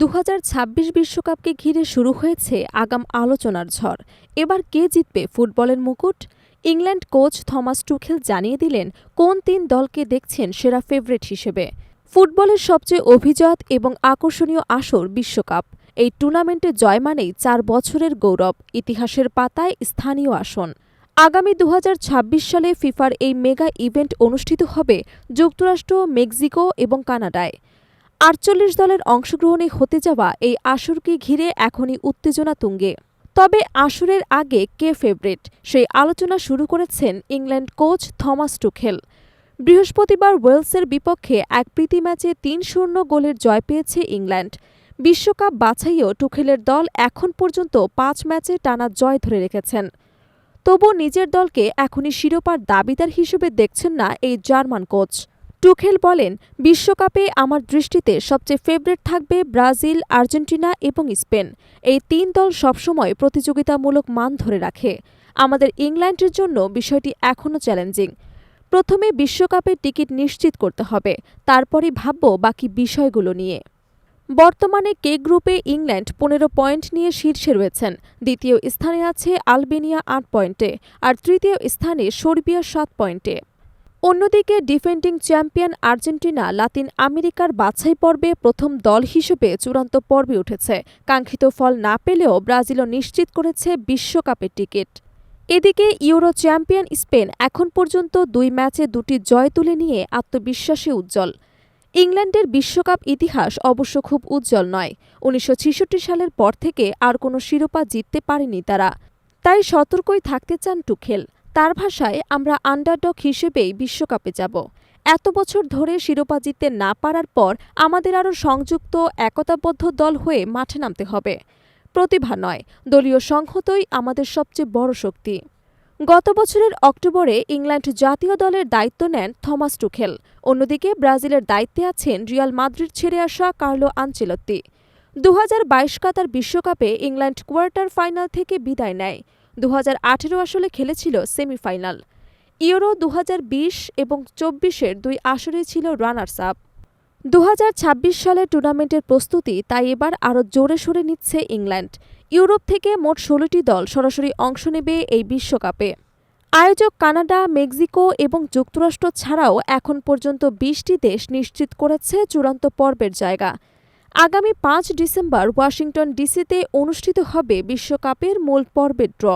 দু বিশ্বকাপকে ঘিরে শুরু হয়েছে আগাম আলোচনার ঝড়। এবার কে জিতবে ফুটবলের মুকুট? ইংল্যান্ড কোচ থমাস টুখেল জানিয়ে দিলেন, কোন তিন দলকে দেখছেন সেরা ফেভারিট হিসেবে? ফুটবলের সবচেয়ে অভিজাত এবং আকর্ষণীয় আসর বিশ্বকাপ। এই টুর্নামেন্টে জয় মানেই চার বছরের গৌরব, ইতিহাসের পাতায় স্থানীয় আসন। আগামী দু হাজার ছাব্বিশ সালে ফিফার এই মেগা ইভেন্ট অনুষ্ঠিত হবে যুক্তরাষ্ট্র, মেক্সিকো এবং কানাডায়। আটচল্লিশ দলের অংশগ্রহণে হতে যাওয়া এই আসরকে ঘিরে এখনই উত্তেজনা তুঙ্গে। তবে আসরের আগে কে ফেভারিট সেই আলোচনা শুরু করেছেন ইংল্যান্ড কোচ থমাস টুখেল। বৃহস্পতিবার ওয়েলসের বিপক্ষে এক প্রীতি ম্যাচে তিন শূন্য গোলের জয় পেয়েছে ইংল্যান্ড। বিশ্বকাপ বাছাইয়েও টুখেলের দল এখন পর্যন্ত পাঁচ ম্যাচে টানা জয় ধরে রেখেছেন। তবু নিজের দলকে এখনই শিরোপার দাবিদার হিসেবে দেখছেন না এই জার্মান কোচ। টুখেল বলেন, বিশ্বকাপে আমার দৃষ্টিতে সবচেয়ে ফেভারিট থাকবে ব্রাজিল, আর্জেন্টিনা এবং স্পেন। এই তিন দল সবসময় প্রতিযোগিতামূলক মান ধরে রাখে। আমাদের ইংল্যান্ডের জন্য বিষয়টি এখনও চ্যালেঞ্জিং প্রথমে বিশ্বকাপের টিকিট নিশ্চিত করতে হবে তারপরে ভাবব বাকি বিষয়গুলো নিয়ে। বর্তমানে কে গ্রুপে ইংল্যান্ড পনেরো পয়েন্ট নিয়ে শীর্ষে রয়েছেন, দ্বিতীয় স্থানে আছে আলবেনিয়া আট পয়েন্টে, আর তৃতীয় স্থানে সর্বিয়া সাত পয়েন্টে। অন্যদিকে ডিফেন্ডিং চ্যাম্পিয়ন আর্জেন্টিনা লাতিন আমেরিকার বাছাই পর্বে প্রথম দল হিসেবে চূড়ান্ত পর্বে উঠেছে। কাঙ্ক্ষিত ফল না পেলেও ব্রাজিলও নিশ্চিত করেছে বিশ্বকাপের টিকিট। এদিকে ইউরো চ্যাম্পিয়ন স্পেন এখন পর্যন্ত দুই ম্যাচে দুটি জয় তুলে নিয়ে আত্মবিশ্বাসে উজ্জ্বল। ইংল্যান্ডের বিশ্বকাপ ইতিহাস অবশ্য খুব উজ্জ্বল নয়। উনিশশো সালের পর থেকে আর কোনো শিরোপা জিততে পারেনি তারা। তাই সতর্কই থাকতে চান টুখেল। তার ভাষায় আমরা আন্ডারডগ হিসেবেই বিশ্বকাপে যাব। এত বছর ধরে শিরোপা জিততে না পারার পর আমাদের আরও সংযুক্ত একতাবদ্ধ দল হয়ে মাঠে নামতে হবে। প্রতিভা নয়, দলীয় সংহতই আমাদের সবচেয়ে বড় শক্তি। গত বছরের অক্টোবরে ইংল্যান্ড জাতীয় দলের দায়িত্ব নেন থমাস টুখেল। অন্যদিকে ব্রাজিলের দায়িত্বে আছেন রিয়াল মাদ্রিদ ছেড়ে আসা কার্লো আনচেলত্তি। দু কাতার বিশ্বকাপে ইংল্যান্ড কোয়ার্টার ফাইনাল থেকে বিদায় নেয়। দু হাজার আঠেরো আসলে খেলেছিল সেমিফাইনাল। ইউরো দু হাজার বিশ এবং চব্বিশের দুই আসরে ছিল রানার্স আপ। দু হাজার ছাব্বিশ সালের টুর্নামেন্টের প্রস্তুতি তাই এবার আরও জোরে সরে নিচ্ছে ইংল্যান্ড। ইউরোপ থেকে মোট ষোলোটি দল সরাসরি অংশ নেবে এই বিশ্বকাপে। আয়োজক কানাডা, মেক্সিকো এবং যুক্তরাষ্ট্র ছাড়াও এখন পর্যন্ত বিশটি দেশ নিশ্চিত করেছে চূড়ান্ত পর্বের জায়গা। আগামী পাঁচ ডিসেম্বর ওয়াশিংটন ডিসিতে অনুষ্ঠিত হবে বিশ্বকাপের মূল পর্বের ড্র।